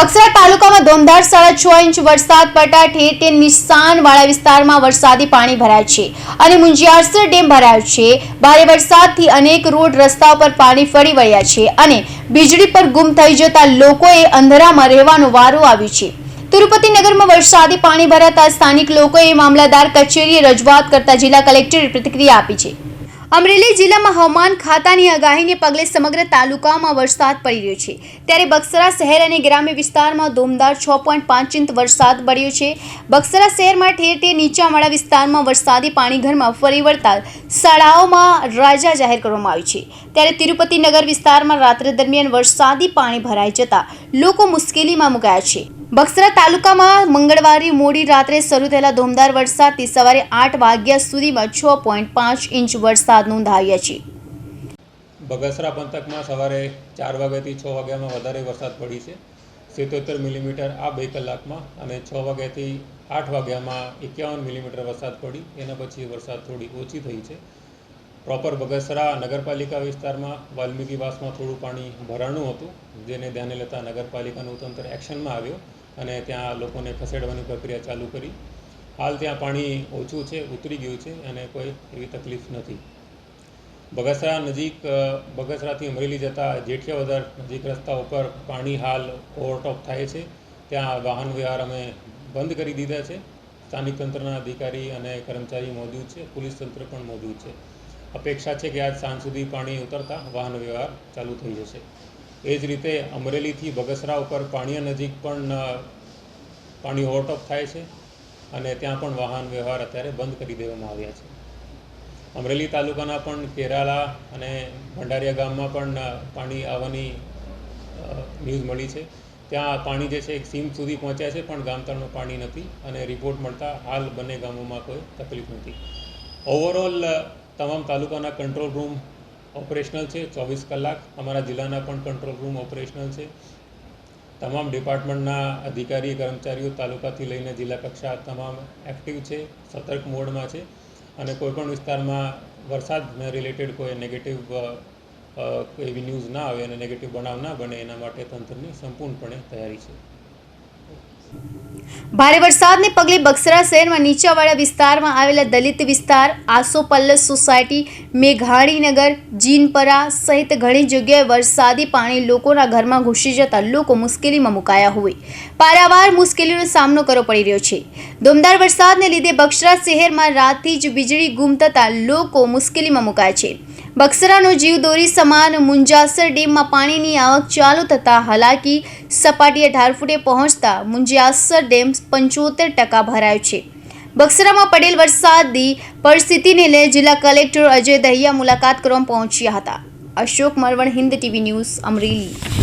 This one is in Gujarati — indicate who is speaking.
Speaker 1: બક્સરા તાલુકામાં ધોમધાર સાડા છ ઇંચ વરસાદ પડતા ઠેર ઠેર નિશાનવાળા વિસ્તારમાં વરસાદી પાણી ભરાય છે અને મુંજિયારસર ડેમ ભરાયો છે. ભારે વરસાદથી અનેક રોડ રસ્તા પર પાણી ફરી વળ્યા છે અને વીજળી પર ગુમ થઈ જતા લોકોએ અંધારામાં રહેવાનો વારો આવ્યો છે. તિરુપતિ નગરમાં વરસાદી પાણી ભરાતા સ્થાનિક લોકોએ મામલાદાર કચેરીએ રજૂઆત કરતા જિલ્લા કલેક્ટરે પ્રતિક્રિયા આપી છે. અમરેલી જિલ્લામાં હવામાન ખાતાની આગાહીને પગલે સમગ્ર તાલુકામાં વરસાદ પડી રહ્યો છે. ત્યારે બક્સરા શહેર અને ગ્રામ્ય વિસ્તારમાં ધોમદાર છ પોઈન્ટ પાંચ ઇંચ વરસાદ પડ્યો છે. બક્સરા શહેરમાં ઠેર ઠેર નીચાવાળા વિસ્તારમાં વરસાદી પાણી ઘરમાં ફરી વળતા શાળાઓમાં રાજા જાહેર કરવામાં આવી છે. ત્યારે તિરુપતિ નગર વિસ્તારમાં રાત્રે દરમિયાન વરસાદી પાણી ભરાઈ જતા લોકો મુશ્કેલીમાં મુકાયા છે. બક્સરા તાલુકામાં મંગળવારે મોડી રાત્રે શરૂ થયેલા ધોમધાર વરસાદથી સવારે આઠ વાગ્યા સુધીમાં છ પોઈન્ટ પાંચ ઇંચ વરસાદ નોંધાયો છે.
Speaker 2: બગસરા પંથકમાં સવારે ચાર વાગ્યાથી છ વાગ્યામાં વધારે વરસાદ પડી છે. સિત્તોતેર મિલીમીટર આ બે કલાકમાં અને છ વાગ્યાથી આઠ વાગ્યામાં એકાવન મિલીમીટર વરસાદ પડી. એના પછી વરસાદ થોડી ઓછી થઈ છે. પ્રોપર બગસરા નગરપાલિકા વિસ્તારમાં વાલ્મીકીવાસમાં થોડું પાણી ભરાણું હતું, જેને ધ્યાને લેતા નગરપાલિકાનું તંત્ર એક્શનમાં આવ્યું અને ત્યાં લોકોને ખસેડવાની પ્રક્રિયા ચાલુ કરી. હાલ ત્યાં પાણી ઓછું છે, ઉતરી ગયું છે અને કોઈ એવી તકલીફ નથી. બગસરા નજીક બગસરાથી અમરેલી જતા જેઠિયા વધાર નજીક રસ્તા ઉપર પાણી હાલ ઓવરટોપ થાય છે. ત્યાં વાહન વ્યવહાર અમે બંધ કરી દીધા છે. સ્થાનિક તંત્રના અધિકારી અને કર્મચારી મોજૂદ છે. પોલીસ તંત્ર પણ મોજૂદ છે. અપેક્ષા છે કે આજ સાંજ સુધી પાણી ઉતરતા વાહન વ્યવહાર ચાલુ થઈ જશે. એ જ રીતે અમરેલીથી બગસરા ઉપર પાણીયા નજીક પણ પાણી ઓવરટોપ થાય છે અને ત્યાં પણ વાહન વ્યવહાર અત્યારે બંધ કરી દેવામાં આવ્યા છે. અમરેલી તાલુકાના પણ કેરાલા અને ભંડારિયા ગામમાં પણ પાણી આવવાની ન્યૂઝ મળી છે. ત્યાં પાણી જે છે એક સીમ સુધી પહોંચ્યા છે પણ ગામતળનું પાણી નથી અને રિપોર્ટ મળતા હાલ બંને ગામોમાં કોઈ તકલીફ નથી. ઓવરઓલ તમામ તાલુકાના કંટ્રોલ રૂમ ઓપરેશનલ છે, ચોવીસ કલાક. અમારા જિલ્લાના પણ કંટ્રોલ રૂમ ઓપરેશનલ છે. તમામ ડિપાર્ટમેન્ટના અધિકારી, કર્મચારીઓ તાલુકાથી લઈને જિલ્લા કક્ષા તમામ એક્ટિવ છે, સતર્ક મોડમાં છે અને કોઈપણ વિસ્તારમાં વરસાદને રિલેટેડ કોઈ નેગેટિવ એવી ન્યૂઝ ના આવે અને નેગેટિવ બનાવ ના બને, એના માટે તંત્રની સંપૂર્ણપણે તૈયારી છે.
Speaker 1: ભારે વરસાદને પગલે બક્સરા શહેરમાં નીચાવાળા વિસ્તારમાં આવેલા દલિત વિસ્તાર આસોપલ્લસ સોસાયટી, મેઘાણીનગર, જીનપરા સહિત ઘણી જગ્યાએ વરસાદી પાણી લોકોના ઘરમાં ઘૂસી જતા લોકો મુશ્કેલીમાં મુકાયા હોય. પારાવાર મુશ્કેલીનો સામનો કરવો પડી રહ્યો છે. દમદાર વરસાદને લીધે બક્સરા શહેરમાં રાતથી જ વીજળી ગુમ થતાં લોકો મુશ્કેલીમાં મુકાયા છે. બક્સરાનો જીવદોરી સમાન મુંજાસર ડેમમાં પાણીની આવક ચાલુ થતાં હાલાકી. સપાટીએ અઢાર ફૂટે પહોંચતા મુંજાસર ડેમ પંચોતેર ટકા ભરાયો છે. બક્સરામાં પડેલ વરસાદની પરિસ્થિતિને લઈ જિલ્લા કલેક્ટર અજય દહિયા મુલાકાત કરવા પહોંચ્યા હતા. Ashok Maravan Hind TV news Amreli.